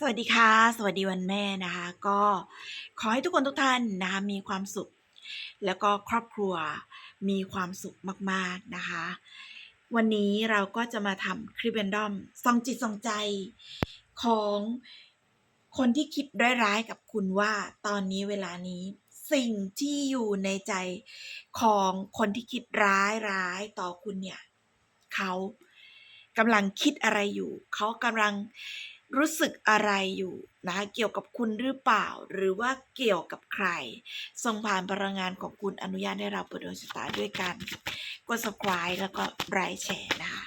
สวัสดีค่ะ สวัสดีวันแม่นะคะ ก็ขอให้ทุกคนทุกท่านนะคะมีความสุข แล้วก็ครอบครัวมีความสุขมากๆนะคะ วันนี้เราก็จะมาทำคลิปแรนดอมส่องจิตส่องใจของคนที่คิดร้ายๆกับคุณว่าตอนนี้เวลานี้สิ่งที่อยู่ในใจของคนที่คิดร้ายร้ายๆต่อคุณเนี่ยเขากำลังคิดอะไรอยู่ เขากำลัง รู้สึกอะไรอยู่นะเกี่ยวกับคุณหรือเปล่า หรือว่าเกี่ยวกับใคร ส่งผ่านพลังงานของคุณอนุญาตให้เราเปิดดวงชะตาด้วยกัน กด subscribe แล้วก็ไลค์แชร์นะคะ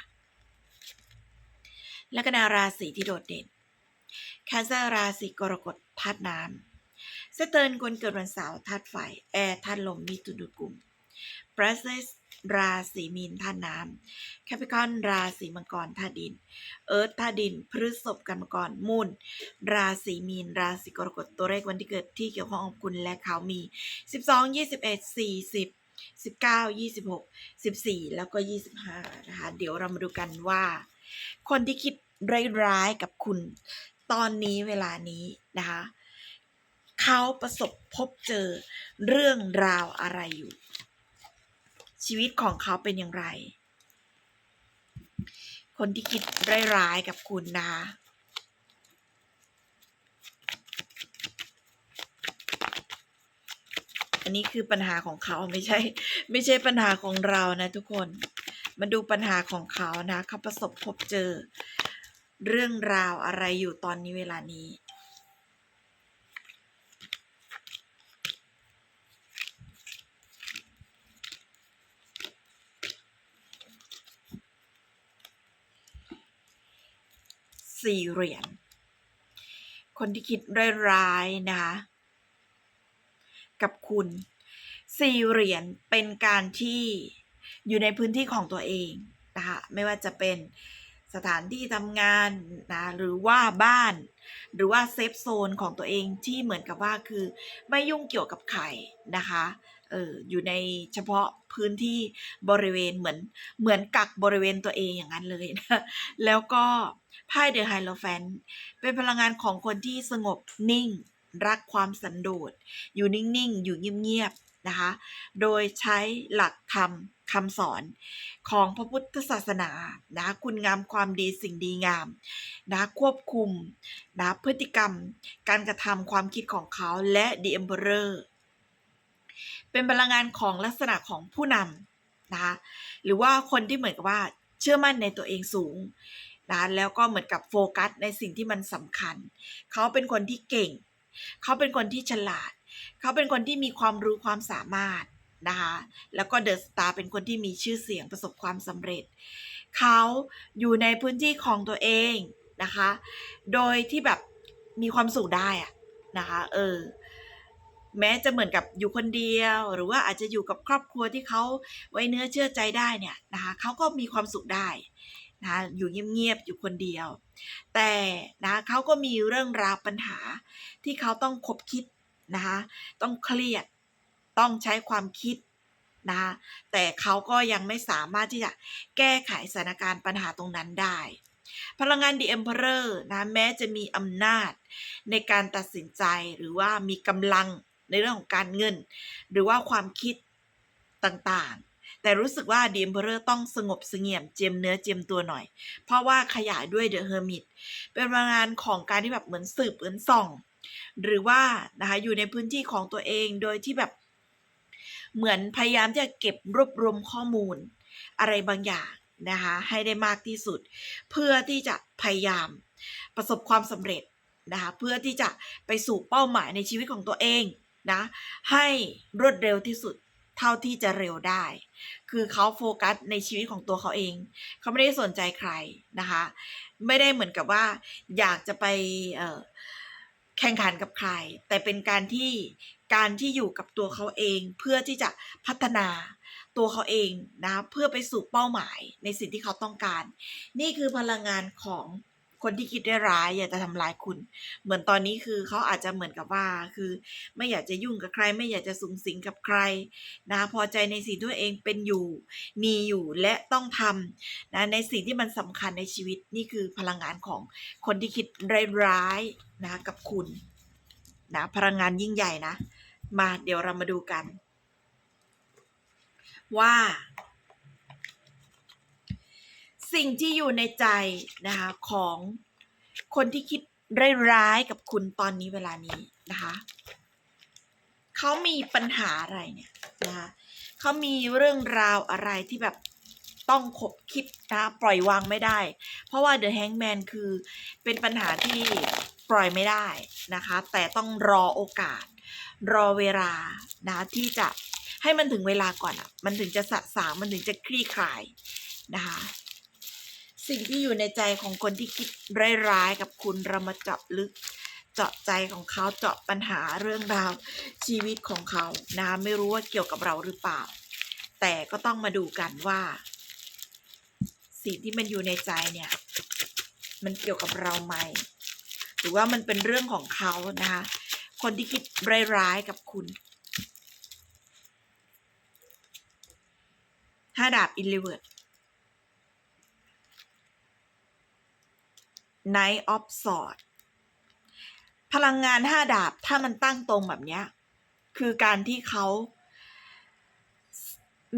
และก็นาราศีที่โดดเด่นแคนเซอร์ราศีกรกฎธาตุน้ำเซเติร์นคนเกิดวันเสาร์ธาตุไฟ แอร์ธาตุลมมิถุนดูกุมเบรสเซส ราศีมีนธาตุน้ำแคปิคอนราศีมังกรธาตุดิน เอิร์ธธาตุดิน พฤษภกันมังกรมูนราศีมีน ราศีกรกฎตัวเลขวันที่เกิดที่เกี่ยวข้องกับคุณและเขามี 12 21 40 19 26 14 แล้วก็ 25 นะคะ เดี๋ยวเรามาดูกันว่า คนที่คิดร้ายๆกับคุณ ตอนนี้เวลานี้นะคะ เขาประสบพบเจอเรื่องราวอะไรอยู่ ชีวิตของเขาเป็นอย่างไร คนที่คิดร้ายๆกับคุณนะคะอันนี้คือปัญหาของเขาไม่ใช่ ไม่ใช่ปัญหาของเรานะทุกคน มาดูปัญหาของเขานะเขาประสบพบเจอ เรื่องราวอะไรอยู่ตอนนี้เวลานี้ สี่เหรียญคนที่คิดร้ายๆนะคะกับคุณสี่เหรียญเป็นการที่อยู่ในพื้นที่ของตัวเองนะคะไม่ว่าจะเป็นสถานที่ทำงานนะหรือว่าบ้าน หรือว่าเซฟโซนของตัวเองที่เหมือนกับว่าคือไม่ยุ่งเกี่ยวกับใครนะคะ เอออยู่ในเฉพาะพื้นที่บริเวณเหมือนเหมือนกักบริเวณตัวเองอย่างนั้นเลยนะแล้วก็ไพ่เดอะไฮโลแฟนเป็นพลังงานของคนที่สงบนิ่ง รักความสันโดษ อยู่นิ่ง ๆ อยู่เงียบ ๆ นะคะ โดยใช้หลักธรรมคำสอนของพระพุทธศาสนานะคุณงามความดีสิ่งดีงามนะควบคุมนะพฤติกรรม การกระทำความคิดของเขาและ The Emperor เป็นพลังงานของลักษณะของผู้นำนะคะหรือว่าคนที่เหมือนกับว่าเชื่อมั่นในตัวเองสูงนะแล้วก็เหมือนกับโฟกัสในสิ่งที่มันสำคัญ เขาเป็นคนที่เก่ง เขาเป็นคนที่ฉลาด เขาเป็นคนที่มีความรู้ความสามารถนะคะแล้วก็เดอะสตาร์เป็นคนที่มีชื่อเสียงประสบความสำเร็จ เขาอยู่ในพื้นที่ของตัวเองนะคะ โดยที่แบบมีความสุขได้อะนะคะ เออ แม้จะเหมือนกับอยู่คนเดียว หรือว่าอาจจะอยู่กับครอบครัวที่เขาไว้เนื้อเชื่อใจได้เนี่ยนะคะเขาก็มีความสุขได้นะอยู่เงียบๆอยู่คนเดียว แต่นะเขาก็มีเรื่องราวปัญหาที่เขาต้องคบคิดนะคะต้องเครียดต้องใช้ความคิดนะคะแต่เขาก็ยังไม่สามารถที่จะแก้ไขสถานการณ์ปัญหาตรงนั้นได้ พลังงาน The Emperor นะแม้จะมีอำนาจในการตัดสินใจหรือว่ามีกำลัง ในเรื่องของการเงิน หรือว่าความคิดต่างๆ แต่รู้สึกว่า The Emperor ต้องสงบเสงี่ยมเจียมเนื้อเจียมตัวหน่อย เพราะว่าขยายด้วย The Hermit เป็นพลังงานของการที่แบบเหมือนสืบเหมือนส่อง หรือว่านะคะอยู่ในพื้นที่ของตัวเองโดยที่แบบเหมือนพยายามที่จะเก็บรวบรวมข้อมูล อะไรบางอย่างนะคะให้ได้มากที่สุด เพื่อที่จะพยายามประสบความสำเร็จนะคะเพื่อที่จะไปสู่เป้าหมายในชีวิตของตัวเอง นะ ให้รวดเร็วที่สุดเท่าที่จะเร็วได้ คือเขาโฟกัสในชีวิตของตัวเขาเอง เขาไม่ได้สนใจใครนะคะ ไม่ได้เหมือนกับว่า อยากจะไปแข่งขันกับใคร แต่เป็นการที่การที่อยู่กับตัวเขาเองเพื่อที่จะพัฒนาตัวเขาเองนะเพื่อไปสู่เป้าหมายในสิ่งที่เขาต้องการ นี่คือพลังงานของ คนที่คิดได้ร้ายอยากจะทำร้ายคุณ เหมือนตอนนี้คือเขาอาจจะเหมือนกับว่า คือไม่อยากจะยุ่งกับใคร ไม่อยากจะสุงสิงกับใครนะพอใจในสิ่งที่ตัวเองเป็นอยู่ มีอยู่และต้องทำนะในสิ่งที่มันสำคัญในชีวิตนี่คือพลังงานของคนที่คิดร้ายๆนะกับคุณนะพลังงานยิ่งใหญ่นะ มาเดี๋ยวเรามาดูกัน ว่า สิ่งที่อยู่ในใจนะคะของคนที่คิดร้ายๆกับคุณตอนนี้เวลานี้นะคะเขามีปัญหาอะไรเนี่ยนะคะเขามีเรื่องราวอะไรที่แบบต้องคบคิดนะปล่อยวางไม่ได้ เพราะว่า The Hangman คือเป็นปัญหาที่ปล่อยไม่ได้นะคะ แต่ต้องรอโอกาส รอเวลานะที่จะให้มันถึงเวลาก่อนอะ มันถึงจะสะสางมันถึงจะคลี่คลายนะคะ สิ่งที่อยู่ในใจของคนที่คิดร้ายๆกับคุณเรามาเจาะลึกเจาะใจของเขาเจาะปัญหาเรื่องราวชีวิตของเขานะคะไม่รู้ว่าเกี่ยวกับเราหรือเปล่า แต่ก็ต้องมาดูกันว่า สิ่งที่มันอยู่ในใจเนี่ย มันเกี่ยวกับเราไหมหรือว่ามันเป็นเรื่องของเขานะคะคนที่คิดร้ายๆกับคุณห้าดาบอินเลเวิร์ด Knight of Swords พลังงานห้าดาบถ้ามันตั้งตรงแบบเนี้ย คือการที่เขา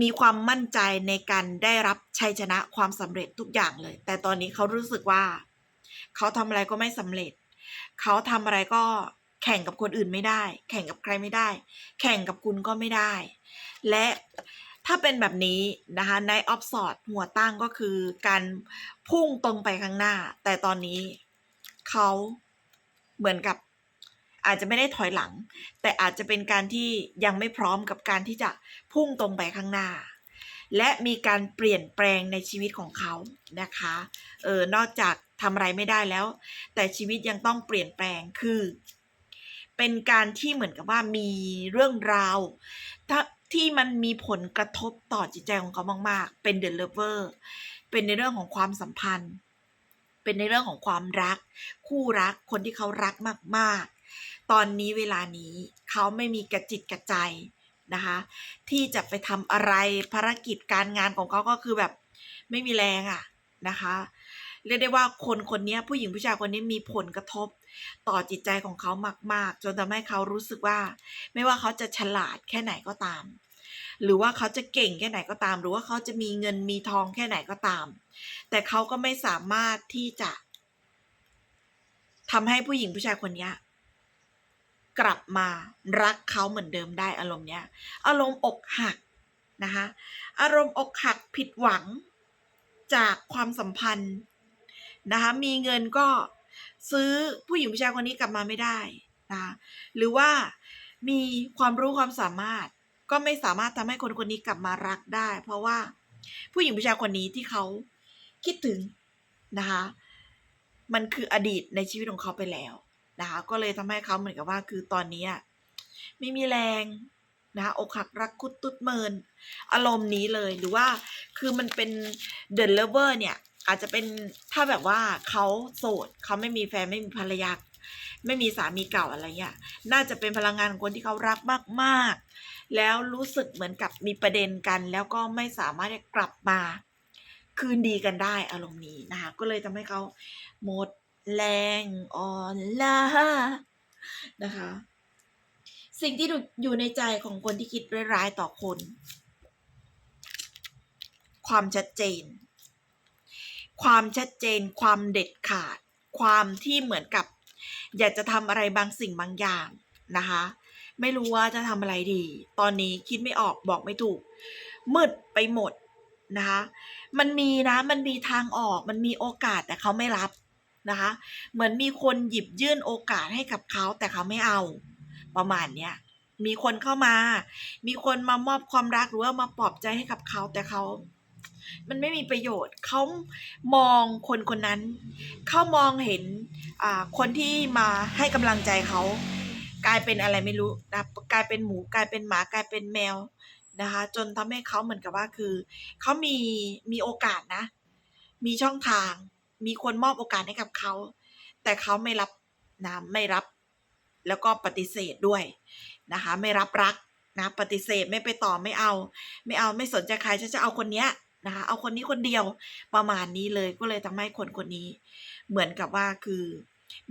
มีความมั่นใจในการได้รับชัยชนะความสำเร็จทุกอย่างเลย แต่ตอนนี้เขารู้สึกว่า เขาทำอะไรก็ไม่สำเร็จ เขาทำอะไรก็แข่งกับคนอื่นไม่ได้ แข่งกับใครไม่ได้ แข่งกับคุณก็ไม่ได้ และ ถ้าเป็นแบบนี้นะคะในออฟสอดหัวตั้งก็คือการพุ่งตรงไปข้างหน้า แต่ตอนนี้เขาเหมือนกับอาจจะไม่ได้ถอยหลัง แต่อาจจะเป็นการที่ยังไม่พร้อมกับการที่จะพุ่งตรงไปข้างหน้า และมีการเปลี่ยนแปลงในชีวิตของเขานะคะเออนอกจากทำอะไรไม่ได้แล้ว แต่ชีวิตยังต้องเปลี่ยนแปลงคือ เป็นการที่เหมือนกับว่ามีเรื่องราวถ้า ที่มันมีผลกระทบต่อจิตใจของเขามากๆ เป็นเดลเวอร์เป็นในเรื่องของความสัมพันธ์ เป็นในเรื่องของความรัก คู่รักคนที่เขารักมากๆ ตอนนี้เวลานี้เขาไม่มีกระจิตกระใจนะคะที่จะไปทำอะไรภารกิจการงานของเขาก็คือแบบไม่มีแรงอะนะคะ เรียกได้ว่าคนคนนี้ผู้หญิงผู้ชายคนนี้มีผลกระทบ ต่อจิตใจของเขามาก ๆ จนทำให้เขารู้สึกว่า ไม่ว่าเขาจะฉลาดแค่ไหนก็ตาม หรือว่าเขาจะเก่งแค่ไหนก็ตาม หรือว่าเขาจะมีเงินมีทองแค่ไหนก็ตาม แต่เขาก็ไม่สามารถที่จะทำให้ผู้หญิงผู้ชายคนนี้กลับมารักเขาเหมือนเดิมได้อารมณ์เนี้ย อารมณ์อกหักนะคะอารมณ์อกหักผิดหวังจากความสัมพันธ์ นะคะมีเงินก็ซื้อผู้หญิงผู้ชายคนนี้กลับมาไม่ได้นะหรือว่ามีความรู้ความสามารถก็ไม่สามารถทำให้คนคนนี้กลับมารักได้ เพราะว่าผู้หญิงผู้ชายคนนี้ที่เขาคิดถึงนะคะมันคืออดีตในชีวิตของเขาไปแล้วนะคะก็เลยทำให้เขาเหมือนกับว่าคือตอนนี้ไม่มีแรงนะคะอกหักรักคุดตุดเมิน อารมณ์นี้เลยหรือว่าคือมันเป็นเดนเลเวอร์เนี่ย อาจจะเป็นถ้าแบบว่าเขาโสดเขาไม่มีแฟนไม่มีภรรยาไม่มีสามีเก่าอะไรเงี้ย น่าจะเป็นพลังงานของคนที่เขารักมากๆ แล้วรู้สึกเหมือนกับมีประเด็นกัน แล้วก็ไม่สามารถกลับมา คืนดีกันได้อารมณ์นี้นะคะ ก็เลยทำให้เขาหมดแรงอ่อนล้านะคะ สิ่งที่อยู่ในใจของคนที่คิดร้ายๆต่อคน ความชัดเจน ความชัดเจน ความเด็ดขาด ความที่เหมือนกับ อยากจะทำอะไรบางสิ่งบางอย่างนะคะ ไม่รู้ว่าจะทำอะไรดี ตอนนี้คิดไม่ออกบอกไม่ถูก มืดไปหมดนะคะ มันมีนะมันมีทางออกมันมีโอกาสแต่เขาไม่รับนะคะ เหมือนมีคนหยิบยื่นโอกาสให้กับเขาแต่เขาไม่เอา ประมาณเนี้ยมีคนเข้ามา มีคนมามอบความรักหรือว่ามาปลอบใจให้กับเขาแต่เขา มันไม่มีประโยชน์ เขามองคนคนนั้น เขามองเห็นคนที่มาให้กำลังใจเขา กลายเป็นอะไรไม่รู้นะกลายเป็นหมูกลายเป็นหมากลายเป็นแมวนะคะ จนทำให้เขาเหมือนกับว่าคือเขามีมีโอกาสนะ มีช่องทาง มีคนมอบโอกาสให้กับเขา แต่เขาไม่รับนะไม่รับ แล้วก็ปฏิเสธด้วยนะคะ ไม่รับรักนะปฏิเสธไม่ไปต่อไม่เอา ไม่เอาไม่สนใจใครฉันจะเอาคนเนี้ย นะคะ เอาคนนี้คนเดียวประมาณนี้เลยก็เลยทำให้คนคนนี้ เหมือนกับว่าคือ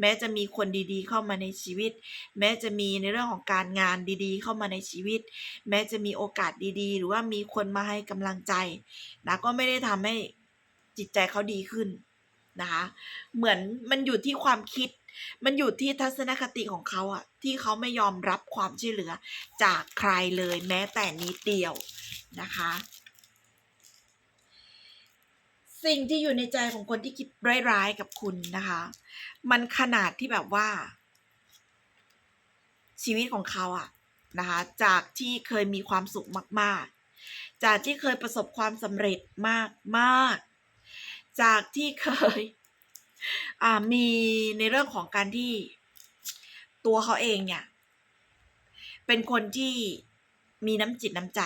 แม้จะมีคนดีๆ เข้ามาในชีวิต แม้จะมีในเรื่องของการงานดีๆ เข้ามาในชีวิต แม้จะมีโอกาสดีๆ หรือว่ามีคนมาให้กำลังใจนะก็ไม่ได้ทำให้จิตใจเขาดีขึ้นนะคะเหมือนมันอยู่ที่ความคิด มันอยู่ที่ทัศนคติของเขาอะที่เขาไม่ยอมรับความช่วยเหลือจากใครเลยแม้แต่นิดเดียวนะคะ สิ่งที่อยู่ในใจของคนที่คิดร้ายๆกับคุณนะคะ มันขนาดที่แบบว่า ชีวิตของเขาอะนะคะ จากที่เคยมีความสุขมาก ๆ จากที่เคยประสบความสำเร็จมากๆ จากที่เคยมีในเรื่องของการที่ตัวเขาเองเนี่ย เป็นคนที่มีน้ำจิตน้ำใจ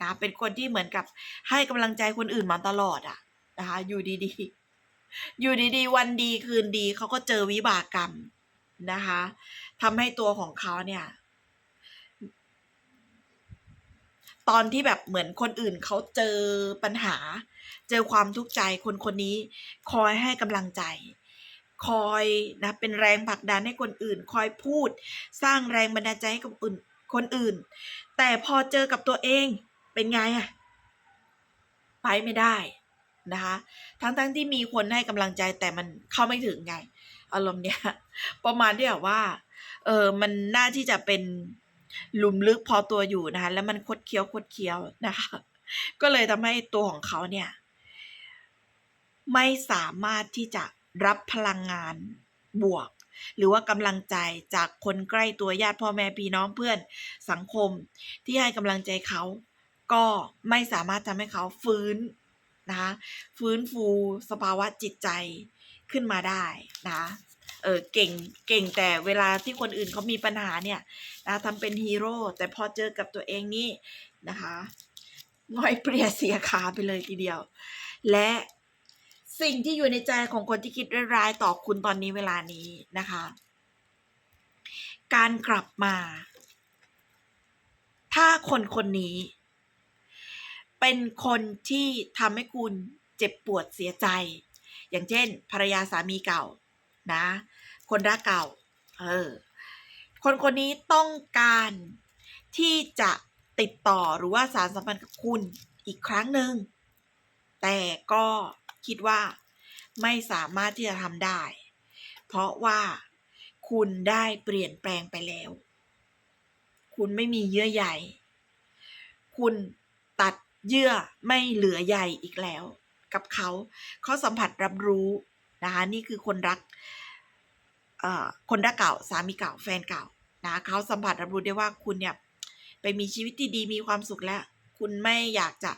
นะเป็นคนที่เหมือนกับให้กำลังใจคนอื่นมาตลอดอะ นะคะ อยู่ดีๆ อยู่ดีๆ วันดีคืนดีเขาก็เจอวิบากกรรมนะคะทำให้ตัวของเขาเนี่ยตอนที่แบบเหมือนคนอื่นเขาเจอปัญหา เจอความทุกข์ใจคนคนนี้ คอยให้กำลังใจ คอยนะเป็นแรงผลักดันให้คนอื่น คอยพูด สร้างแรงบันดาลใจให้กับอื่นคนอื่น แต่พอเจอกับตัวเองเป็นไงอะไปไม่ได้ นะคะ ทั้งๆทที่มีคนให้กำลังใจแต่มันเข้าไม่ถึงไง อารมณ์เนี้ย ประมาณที่แบบว่า เออมันน่าที่จะเป็นหลุมลึกพอตัวอยู่นะคะ แล้วมันคดเคี้ยวคดเคี้ยวนะคะ ก็เลยทำให้ตัวของเขาเนี่ย ไม่สามารถที่จะรับพลังงานบวก หรือว่ากำลังใจจากคนใกล้ตัวญาติพ่อแม่พี่น้องเพื่อนสังคมที่ให้กำลังใจเขาก็ไม่สามารถทำให้เขาฟื้น นะคะฟื้นฟูสภาวะจิตใจขึ้นมาได้นะเออเก่งเก่งแต่เวลาที่คนอื่นเขามีปัญหาเนี่ยนะทำเป็นฮีโร่แต่พอเจอกับตัวเองนี่นะคะง่อยเปรียเสียขาไปเลยทีเดียว และสิ่งที่อยู่ในใจของคนที่คิดร้ายต่อคุณตอนนี้เวลานี้นะคะ การกลับมา ถ้าคนคนนี้ เป็นคนที่ทำให้คุณเจ็บปวดเสียใจ อย่างเช่น ภรรยาสามีเก่านะ คนรักเก่า เออ คนคนนี้ต้องการที่จะติดต่อหรือว่าสารสัมพันธ์กับคุณอีกครั้งหนึ่ง แต่ก็คิดว่าไม่สามารถที่จะทำได้ เพราะว่าคุณได้เปลี่ยนแปลงไปแล้ว คุณไม่มีเยื่อใย คุณตัด เยื่อไม่เหลือใยอีกแล้ว กับเขา เขาสัมผัสรับรู้นะคะนี่คือคนรักคนรักเก่าสามีเก่าแฟนเก่านะเขาสัมผัสรับรู้ได้ว่าคุณเนี่ยไปมีชีวิตที่ดีมีความสุขแล้ว คุณไม่อยากจะ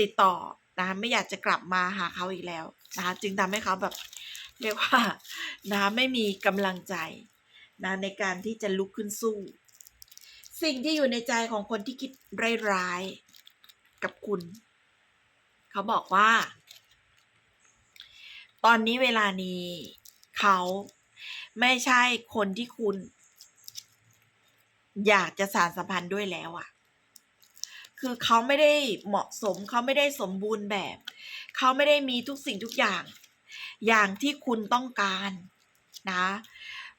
ติดต่อนะไม่อยากจะกลับมาหาเขาอีกแล้วนะคะจึงทำให้เขาแบบเรียกว่านะไม่มีกำลังใจนะในการที่จะลุกขึ้นสู้ สิ่งที่อยู่ในใจของคนที่คิดร้าย กับคุณ เขาบอกว่า ตอนนี้เวลานี้เขาไม่ใช่คนที่คุณ อยากจะสารสัมพันธ์ด้วยแล้วอะคือเขาไม่ได้เหมาะสม เขาไม่ได้สมบูรณ์แบบ เขาไม่ได้มีทุกสิ่งทุกอย่าง อย่างที่คุณต้องการนะ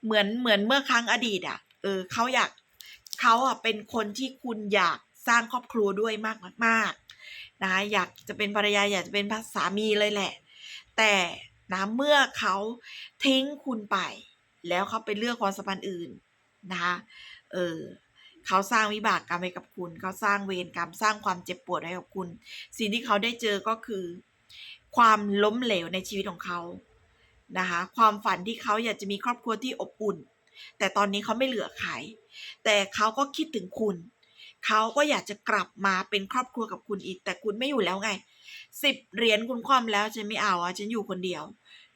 เหมือนเหมือนเมื่อครั้งอดีตอะ่ะ เออเขาอยากเขาอะเป็นคนที่คุณอยาก สร้างครอบครัวด้วยมากมากนะอยากจะเป็นภรรยาอยากจะเป็นสามีเลยแหละ แต่นะเมื่อเขาทิ้งคุณไป แล้วเขาไปเลือกความสัมพันธ์อื่นนะคะเออเขาสร้างวิบากกรรมให้กับคุณ เขาสร้างเวรกรรมสร้างความเจ็บปวดให้กับคุณ สิ่งที่เขาได้เจอก็คือ ความล้มเหลวในชีวิตของเขานะคะความฝันที่เขาอยากจะมีครอบครัวที่อบอุ่น แต่ตอนนี้เขาไม่เหลือใครแต่เขาก็คิดถึงคุณ เขาก็อยากจะกลับมาเป็นครอบครัวกับคุณอีก แต่คุณไม่อยู่แล้วไงสิบเหรียญคุณความแล้วฉันไม่เอาอะฉันอยู่คนเดียว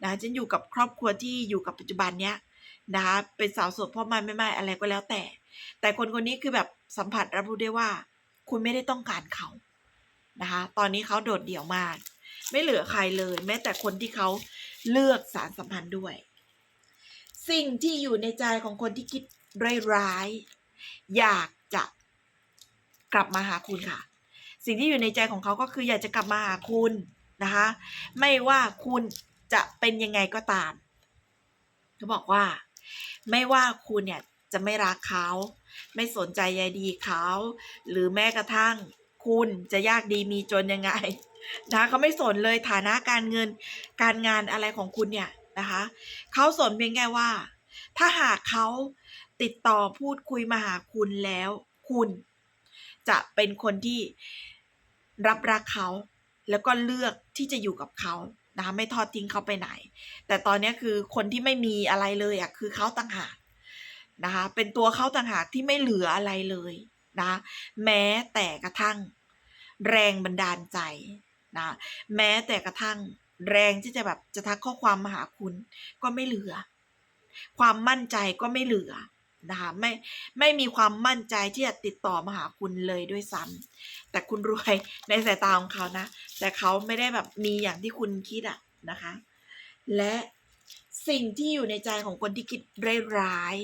นะฉันอยู่กับครอบครัวที่อยู่กับปัจจุบันเนี้ยนะคะเป็นสาวโสดพ่อไม่ไม่ไม่อะไรก็แล้วแต่ แต่คนคนนี้คือแบบสัมผัสรับรู้ได้ว่า คุณไม่ได้ต้องการเขานะคะตอนนี้เขาโดดเดี่ยวมาก ไม่เหลือใครเลย แม้แต่คนที่เขาเลือกสารสัมพันธ์ด้วย สิ่งที่อยู่ในใจของคนที่คิดร้ายๆอยากจะ กลับมาหาคุณค่ะ สิ่งที่อยู่ในใจของเขาก็คืออยากจะกลับมาหาคุณนะคะ ไม่ว่าคุณจะเป็นยังไงก็ตามเขาบอกว่า ไม่ว่าคุณเนี่ยจะไม่รักเขา ไม่สนใจใยดีเขา หรือแม้กระทั่งคุณจะยากดีมีจนยังไงนะเขาไม่สนเลยฐานะการเงินการงานอะไรของคุณเนี่ยนะคะเขาสนเพียงแค่ว่า ถ้าหากเขาติดต่อพูดคุยมาหาคุณแล้ว คุณ จะเป็นคนที่รับรักเขา แล้วก็เลือกที่จะอยู่กับเขานะไม่ทอดทิ้งเขาไปไหน แต่ตอนนี้คือคนที่ไม่มีอะไรเลยอะคือเขาต่างหากนะคะเป็นตัวเขาต่างหากที่ไม่เหลืออะไรเลยนะแม้แต่กระทั่งแรงบันดาลใจนะแม้แต่กระทั่งแรงที่จะแบบจะทักข้อความมาหาคุณก็ไม่เหลือ ความมั่นใจก็ไม่เหลือ นะคะไม่ไม่มีความมั่นใจที่จะติดต่อมาหาคุณเลยด้วยซ้ำแต่คุณรวยในสายตาของเขานะ แต่เขาไม่ได้แบบมีอย่างที่คุณคิดอะนะคะ และสิ่งที่อยู่ในใจของคนที่คิดร้าย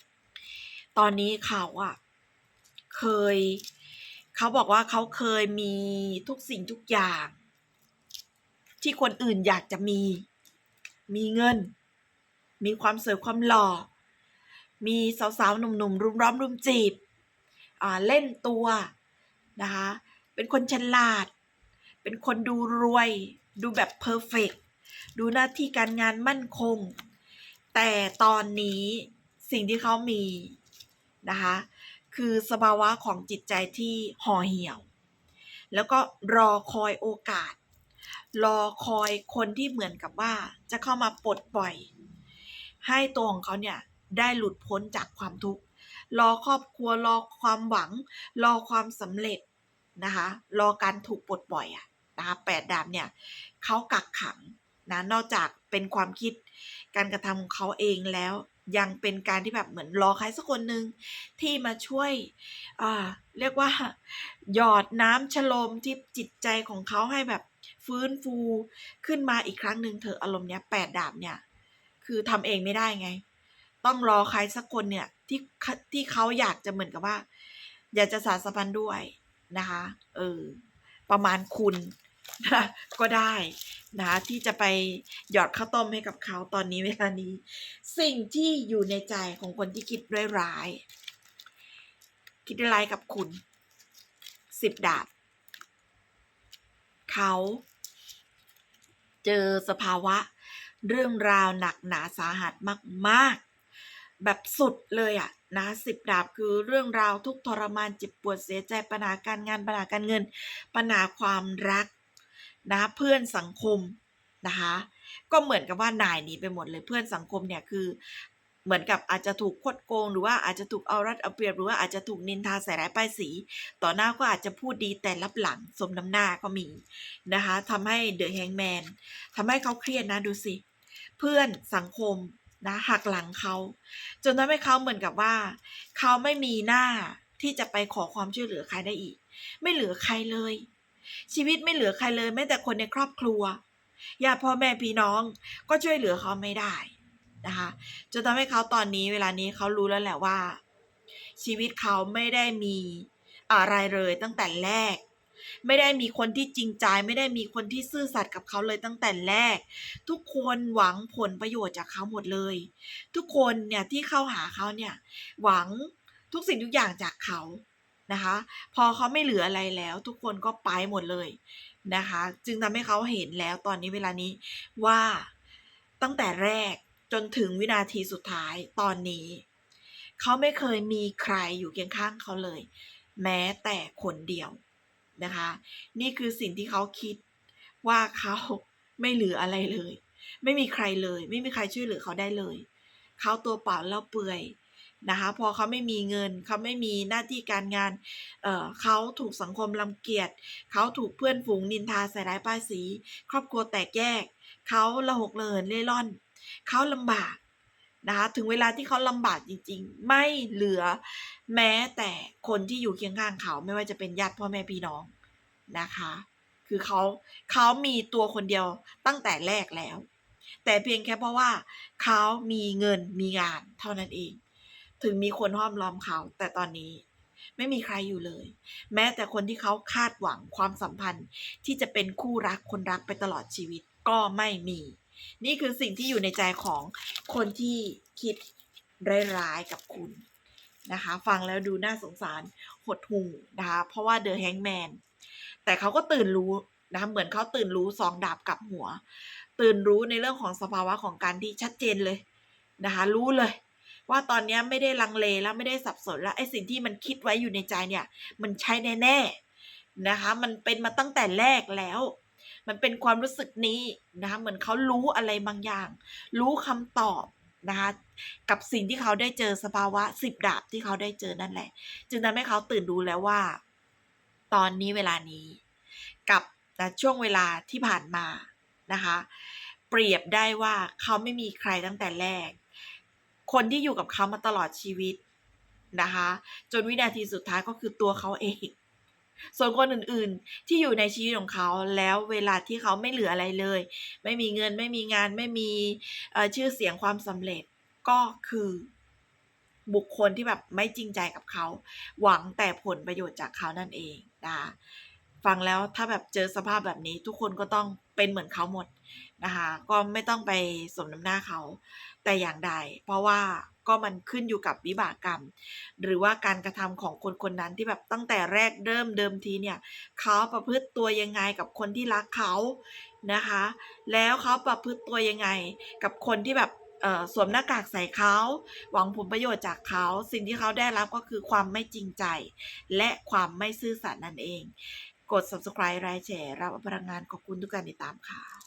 ๆตอนนี้เขาอะเคย เขาบอกว่าเขาเคยมีทุกสิ่งทุกอย่าง ที่คนอื่นอยากจะมี มีเงินมีความสวยความหล่อ มีสาวๆ หนุ่มๆ รุมร้อมรุมจีบเล่นตัวนะคะ เป็นคนฉลาด เป็นคนดูรวย ดูแบบเพอร์เฟกดูหน้าที่การงานมั่นคง แต่ตอนนี้สิ่งที่เขามีนะคะ คือสภาวะของจิตใจที่ห่อเหี่ยว แล้วก็รอคอยโอกาส รอคอยคนที่เหมือนกับว่าจะเข้ามาปลดปล่อย ให้ตัวของเขาเนี่ย ได้หลุดพ้นจากความทุกข์รอครอบครัวรอความหวัง รอความสำเร็จนะคะรอการถูกปลดปล่อยอะนะคะแปดดาบเนี่ยเขากักขังนะนอกจากเป็นความคิดการกระทำของเขาเองแล้วยังเป็นการที่แบบเหมือนรอใครสักคนหนึ่งที่มาช่วยอ่าเรียกว่า หยอดน้ำชโลมที่จิตใจของเขาให้แบบฟื้นฟูขึ้นมาอีกครั้งหนึ่งเถอะอารมณ์เนี้ยแปดดาบเนี่ย คือทำเองไม่ได้ไง ต้องรอใครสักคนเนี่ยที่ที่เขาอยากจะเหมือนกับว่า อยากจะสารสัมพันธ์ด้วยนะคะเออประมาณคุณนะก็ได้นะที่จะไปหยอดข้าวต้มให้กับเขาตอนนี้เวลานี้ สิ่งที่อยู่ในใจของคนที่คิดร้ายๆคิดร้ายกับคุณสิบดาบเขาเจอสภาวะเรื่องราวหนักหนาสาหัสมาก ๆ แบบสุดเลยอะนะสิบดาบคือเรื่องราวทุกทรมานเจ็บปวดเสียใจปัญหาการงานปัญหาการเงิน ปัญหาความรักนะเพื่อนสังคมนะคะก็เหมือนกับว่านายหนีไปหมดเลยเพื่อนสังคมเนี่ยคือเหมือนกับอาจจะถูกคดโกง หรือว่าอาจจะถูกเอารัดเอาเปรียบหรือว่าอาจจะถูกนินทาใส่ร้ายป้ายสี ต่อหน้าก็อาจจะพูดดีแต่รับหลังสมน้ำหน้าก็มีนะคะทำให้เดอะแฮงแมนทำให้เขาเครียดนะดูสิ เพื่อนสังคม นะหักหลังเขา จนทำให้เขาเหมือนกับว่า เขาไม่มีหน้าที่จะไปขอความช่วยเหลือใครได้อีก ไม่เหลือใครเลย ชีวิตไม่เหลือใครเลยแม้แต่คนในครอบครัวญาติพ่อแม่พี่น้องก็ช่วยเหลือเขาไม่ได้นะคะจนทำให้เขาตอนนี้เวลานี้เขารู้แล้วแหละว่า ชีวิตเขาไม่ได้มีอะไรเลยตั้งแต่แรก ไม่ได้มีคนที่จริงใจ ไม่ได้มีคนที่ซื่อสัตย์กับเขาเลยตั้งแต่แรก ทุกคนหวังผลประโยชน์จากเขาหมดเลย ทุกคนเนี่ยที่เข้าหาเขาเนี่ยหวังทุกสิ่งทุกอย่างจากเขานะคะ พอเขาไม่เหลืออะไรแล้ว ทุกคนก็ไปหมดเลยนะคะ จึงทำให้เขาเห็นแล้วตอนนี้เวลานี้ว่าตั้งแต่แรกจนถึงวินาทีสุดท้ายตอนนี้ เขาไม่เคยมีใครอยู่เคียงข้างเขาเลย แม้แต่คนเดียว นะคะ นี่คือสิ่งที่เขาคิดว่าเขาไม่เหลืออะไรเลย ไม่มีใครเลย ไม่มีใครช่วยเหลือเขาได้เลย เขาตัวเปล่าเล่าเปื่อยนะคะ พอเขาไม่มีเงิน เขาไม่มีหน้าที่การงาน เอ่อเขาถูกสังคมรังเกียจ เขาถูกเพื่อนฝูงนินทาใส่ร้ายป้ายสี ครอบครัวแตกแยก เขาละหกเลินเล่ร่อน เขาลำบากนะคะ ถึงเวลาที่เขาลำบากจริง ๆ ไม่เหลือ แม้แต่คนที่อยู่เคียงข้างเขาไม่ว่าจะเป็นญาติพ่อแม่พี่น้องนะคะ คือเขาเขามีตัวคนเดียวตั้งแต่แรกแล้ว แต่เพียงแค่เพราะว่าเขามีเงินมีงานเท่านั้นเอง ถึงมีคนห้อมล้อมเขา แต่ตอนนี้ไม่มีใครอยู่เลย แม้แต่คนที่เขาคาดหวังความสัมพันธ์ ที่จะเป็นคู่รักคนรักไปตลอดชีวิตก็ไม่มี นี่คือสิ่งที่อยู่ในใจของคนที่คิดร้ายๆกับคุณ นะคะ ฟังแล้วดูน่าสงสารหดหูนะคะเพราะว่าเดอะแฮงแมนแต่เขาก็ตื่นรู้นะคะเหมือนเขาตื่นรู้สองดาบกับหัว ตื่นรู้ในเรื่องของสภาวะของการที่ชัดเจนเลยนะคะรู้เลยว่าตอนนี้ไม่ได้ลังเลแล้วไม่ได้สับสนแล้วไอ้สิ่งที่มันคิดไว้อยู่ในใจเนี่ย มันใช่แน่ๆนะคะ มันเป็นมาตั้งแต่แรกแล้ว มันเป็นความรู้สึกนี้นะคะเหมือนเขารู้อะไรบางอย่าง รู้คำตอบ นะคะกับสิ่งที่เขาได้เจอสภาวะสิบดาบที่เขาได้เจอนั่นแหละ จึงทำให้เขาตื่นรู้แล้วว่า ตอนนี้เวลานี้ กับนะช่วงเวลาที่ผ่านมานะคะเปรียบได้ว่าเขาไม่มีใครตั้งแต่แรก คนที่อยู่กับเขามาตลอดชีวิตนะคะ จนวินาทีสุดท้ายก็คือตัวเขาเอง ส่วนคนอื่นๆที่อยู่ในชีวิตของเขาแล้วเวลาที่เขาไม่เหลืออะไรเลย ไม่มีเงินไม่มีงานไม่มีชื่อเสียงความสำเร็จก็คือบุคคลที่แบบไม่จริงใจกับเขา หวังแต่ผลประโยชน์จากเขานั่นเองนะฟังแล้วถ้าแบบเจอสภาพแบบนี้ ทุกคนก็ต้องเป็นเหมือนเขาหมดนะคะ ก็ไม่ต้องไปสมน้ำหน้าเขาแต่อย่างใด เพราะว่า ก็มันขึ้นอยู่กับวิบากกรรม หรือว่าการกระทำของคนคนนั้นที่แบบตั้งแต่แรกเริ่มเดิมทีเนี่ยเขาประพฤติตัวยังไงกับคนที่รักเขานะคะ แล้วเขาประพฤติตัวยังไงกับคนที่แบบสวมหน้ากากใส่เขา หวังผลประโยชน์จากเขา สิ่งที่เขาได้รับก็คือความไม่จริงใจ และความไม่ซื่อสัตย์นั่นเอง กด subscribe ไลค์แชร์รับพลังงานขอบคุณทุกการติดตามค่ะ